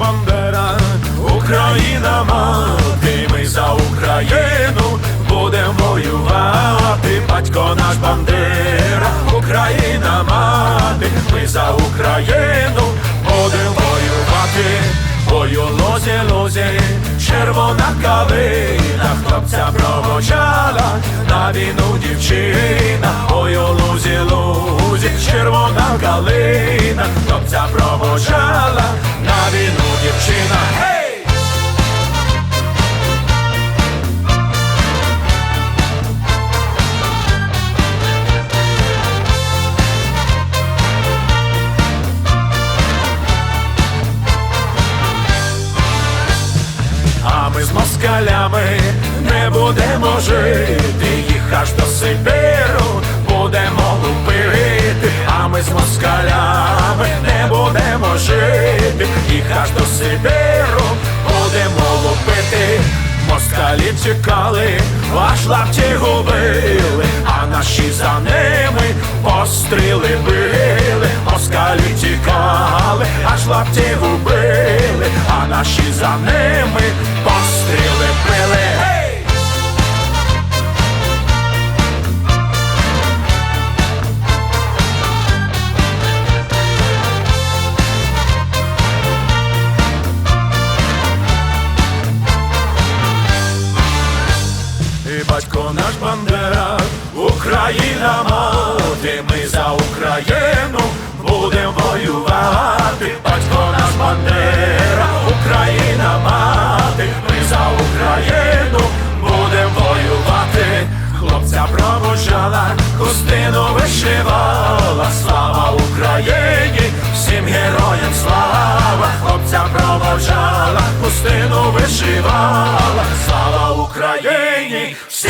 бандера, Україна мати, ми за Україну будемо воювати, батько наш бандера, Україна мати, ми за Україну будемо воювати, у лозі, лозі, червона калина, хлопця провочала, на війну дівчина, у лузі, лузі, червона калина, хлопця провочала, москалями не будемо жити, їх аж до Сибіру будемо лупити, а ми з москалями не будемо жити, їх аж до Сибіру будемо лупити. Москалі чекали, аж лапті губили, а наші за ними постріли били, москалі тікали, аж лапті губили, а наші за ними батько наш бандера, Україна мати, ми за Україну будемо воювати, батько наш бандера, Україна мати, ми за Україну будемо воювати, хлопця провожала, хустину вишивала, слава Україні, всім героям слава, хлопця провожала, хустину вишивала. See?